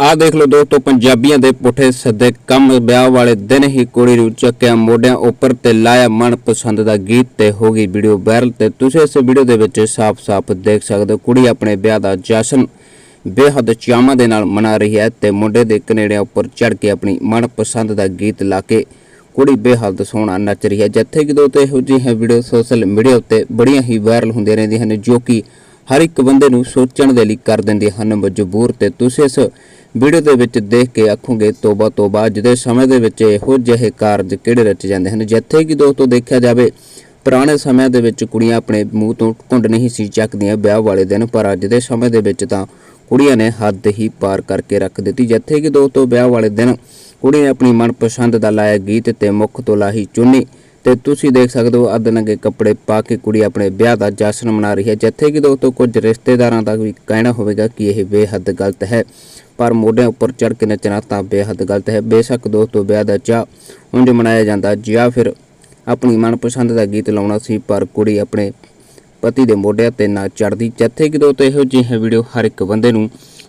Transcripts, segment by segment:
ਆਹ ਦੇਖ ਲਓ ਦੋਸਤੋ, ਪੰਜਾਬੀਆਂ ਦੇ ਪੁੱਠੇ ਸੱਦੇ ਕੰਮ ਵਿਆਹ ਵਾਲੇ ਦਿਨ ਹੀ ਕੁੜੀ ਨੂੰ ਚੱਕਿਆ ਮੋਢਿਆਂ ਉੱਪਰ ਤੇ ਲਾਇਆ ਮਨਪਸੰਦ ਦਾ ਗੀਤ ਤੇ ਹੋ ਗਈ ਵੀਡੀਓ ਵਾਇਰਲ ਤੇ ਤੁਸੀਂ ਇਸ ਵੀਡੀਓ ਦੇ ਵਿੱਚ ਸਾਫ਼-ਸਾਫ਼ ਦੇਖ ਸਕਦੇ ਹੋ, ਕੁੜੀ ਆਪਣੇ ਵਿਆਹ ਦਾ ਜਸ਼ਨ ਬੇਹੱਦ ਚਾਵਾਂ ਦੇ ਨਾਲ ਮਨਾ ਰਹੀ ਹੈ ਤੇ ਮੁੰਡੇ ਦੇ ਕਨੇੜਿਆਂ ਉੱਪਰ ਚੜ ਕੇ ਆਪਣੀ ਮਨਪਸੰਦ ਦਾ ਗੀਤ ਲਾ ਕੇ ਕੁੜੀ ਬੇਹੱਦ ਸੋਹਣਾ ਨੱਚ ਰਹੀ ਹੈ। ਜਿੱਥੇ ਕਿ ਦੋਸਤੋ, ਇਹੋ ਜਿਹੀਆਂ ਵੀਡੀਓ ਸੋਸ਼ਲ ਮੀਡੀਆ ਉੱਤੇ ਬੜੀਆਂ ਹੀ ਵਾਇਰਲ ਹੁੰਦੀਆਂ ਰਹਿੰਦੀਆਂ ਹਨ ਜੋ ਕਿ ਹਰ ਇੱਕ ਬੰਦੇ ਨੂੰ ਸੋਚਣ ਦੇ ਲਈ ਕਰ ਦਿੰਦੇ ਹਨ ਮਜਬੂਰ ਤੇ ਤੁਸੀਂ ਇਸ ਵੀਡੀਓ ਦੇ ਵਿੱਚ ਦੇਖ ਕੇ ਆਖੋਗੇ ਤੋਬਾ ਤੋਬਾ ਅੱਜ ਦੇ ਸਮੇਂ ਦੇ ਵਿੱਚ ਇਹੋ ਜਿਹੇ ਕਾਰਜ ਕਿਹੜੇ ਰਚ ਜਾਂਦੇ ਹਨ? ਜਿੱਥੇ ਕਿ ਦੋਸਤੋ ਦੇਖਿਆ ਜਾਵੇ, ਪੁਰਾਣੇ ਸਮਿਆਂ ਦੇ ਵਿੱਚ ਕੁੜੀਆਂ ਆਪਣੇ ਮੂੰਹ ਤੋਂ ਘੁੰਡ ਨਹੀਂ ਸੀ ਚੱਕਦੀਆਂ ਵਿਆਹ ਵਾਲੇ ਦਿਨ, ਪਰ ਅੱਜ ਦੇ ਸਮੇਂ ਦੇ ਵਿੱਚ ਤਾਂ ਕੁੜੀਆਂ ਨੇ ਹੱਦ ਹੀ ਪਾਰ ਕਰਕੇ ਰੱਖ ਦਿੱਤੀ। ਜਿੱਥੇ ਕਿ ਦੋਸਤੋ ਵਿਆਹ ਵਾਲੇ ਦਿਨ ਕੁੜੀ ਨੇ ਆਪਣੀ ਮਨਪਸੰਦ ਦਾ ਲਾਇਆ ਗੀਤ ਤੇ ਮੁੱਖ ਤੋਂ ਲਾਹੀ ਚੁੰਨੀ ਤੇ ਤੁਸੀਂ ਦੇਖ ਸਕਦੇ ਹੋ ਅੱਧ ਨੰਗੇ ਕੱਪੜੇ ਪਾ ਕੇ ਕੁੜੀ ਆਪਣੇ ਵਿਆਹ ਦਾ ਜਸ਼ਨ ਮਨਾ ਰਹੀ ਹੈ, ਜਿੱਥੇ ਕਿ ਦੋਸਤੋ ਕੁਝ ਰਿਸ਼ਤੇਦਾਰਾਂ ਦਾ ਵੀ ਕਹਿਣਾ ਹੋਵੇਗਾ ਕਿ ਇਹ ਬੇਹੱਦ ਗਲਤ ਹੈ। ਪਰ ਮੋਢਿਆਂ ਉੱਪਰ ਚੜ ਕੇ ਨੱਚਣਾ ਤਾਂ ਬੇਹੱਦ ਗਲਤ ਹੈ। ਬੇਸ਼ੱਕ ਦੋਸਤੋ ਵਿਆਹ ਦਾ ਚਾਹ ਉਂਝ ਮਨਾਇਆ ਜਾਂਦਾ, ਜਾਂ ਫਿਰ ਆਪਣੀ ਮਨਪਸੰਦ ਦਾ ਗੀਤ ਲਾਉਣਾ ਸੀ, ਪਰ ਕੁੜੀ ਆਪਣੇ ਪਤੀ ਦੇ ਮੋਢਿਆਂ ਤੇ ਨਾ ਚੜਦੀ ਜਿੱਥੇ ਕਿ ਦੋਸਤੋ ਇਹੋ ਜਿਹੀ ਵੀਡੀਓ ਹਰ ਇੱਕ ਬੰਦੇ ਨੂੰ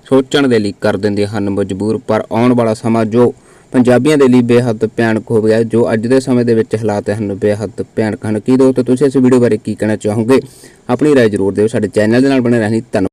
ਸੋਚਣ ਦੇ ਲਈ ਕਰ ਦਿੰਦੇ ਹਨ ਮਜਬੂਰ। ਪਰ ਆਉਣ ਵਾਲਾ ਸਮਾਂ ਜੋ ਪੰਜਾਬੀਆਂ ਦੇ ਲਈ ਬੇਹੱਦ ਭਿਆਨਕ ਹੋ ਗਿਆ, ਜੋ ਅੱਜ ਦੇ ਸਮੇਂ ਦੇ ਵਿੱਚ ਹਾਲਾਤ ਹਨ ਬੇਹੱਦ ਭਿਆਨਕ ਹਨ। ਕੀ ਦੋਸਤੋ, ਤੁਸੀਂ ਇਸ ਵੀਡੀਓ ਬਾਰੇ ਕੀ ਕਹਿਣਾ ਚਾਹੋਗੇ? ਆਪਣੀ ਰਾਏ ਜ਼ਰੂਰ ਦਿਓ, ਸਾਡੇ ਚੈਨਲ ਦੇ ਨਾਲ ਬਣੇ ਰਹਿਣੀ ਧੰਨਵਾਦ।